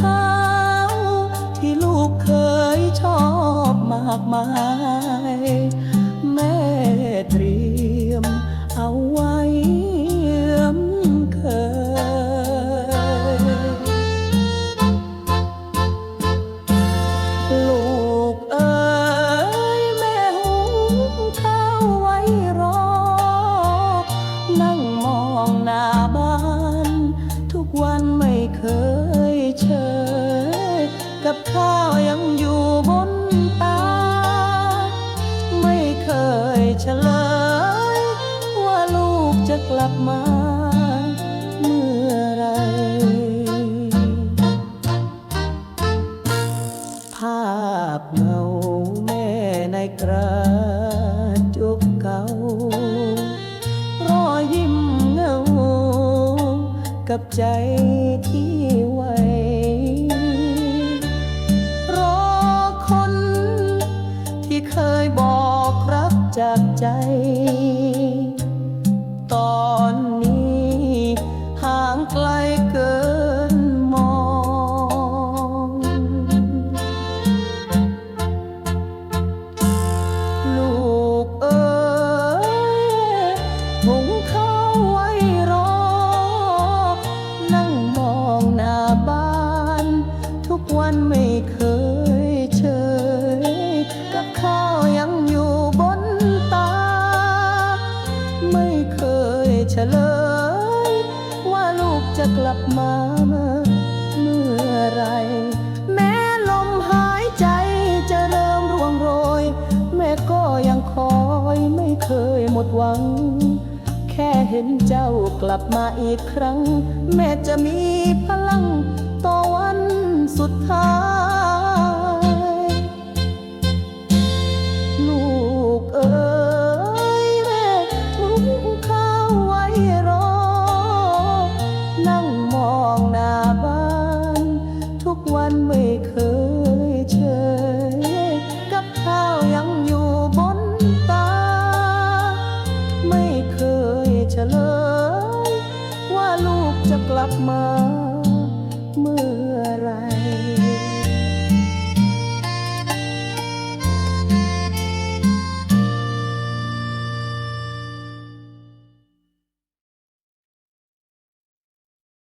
ข้าวที่ลูกเคยชอบมากมาย แม่เตรียมเอาไว้เยืมเคย ลับมาเมื่อไร ภาพเงาแม่ในกระจกเก่ารอยยิ้มเงา กับใจที่ไวรอคนที่เคยบอกรักจากใจ ไกลเกินมอง ลูกเอ๋ยหุงข้าวไว้รอ นั่งมองหน้าบ้าน ทุกวันไม่เคย จะกลับมาเมื่อไร แม้ลมหายใจจะเริ่มร่วงโรย แม่ก็ยังคอยไม่เคยหมดหวัง แค่เห็นเจ้ากลับมาอีกครั้ง แม่จะมีพลังต่อวันสุดท้าย จะกลับมาเมื่อไร